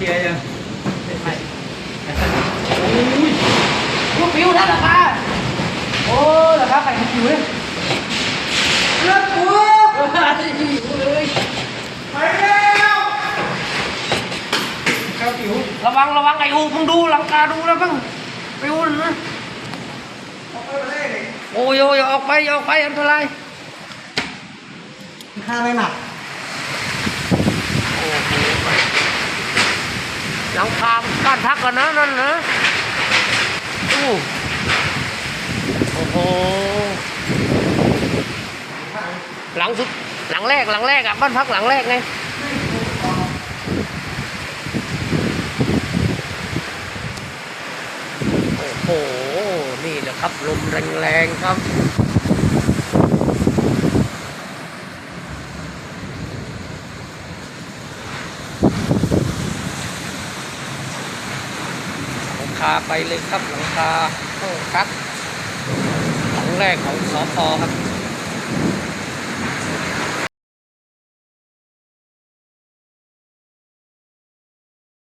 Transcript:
ลียร์ยังไม่โอ้ยลูกฟิวนั่นเหรอคะโอ้เหรอคะไปฟิวเลยเลือดกูอยู่เลยไปแล้วข้าวผิวระวังระวังไอ้อูมึงดูหลังคาดูแล้วบ้างฟิวนะออกไปเลยโอ้ยโอ้ยอย่าออกไปอย่าออกไปอันตรายค่าไม่หนัก โอ้โห หลังคาบ้านพักกันนะนั่นนะอู้โอ้โหหลังสุดหลังแรกหลังแรกอะบ้านพักหลังแรกไงโอ้โหนี่แหละครับลมแรงๆครับ คาไปเลยครับหลังคาโอ้ครับหลังแรกของสพครับ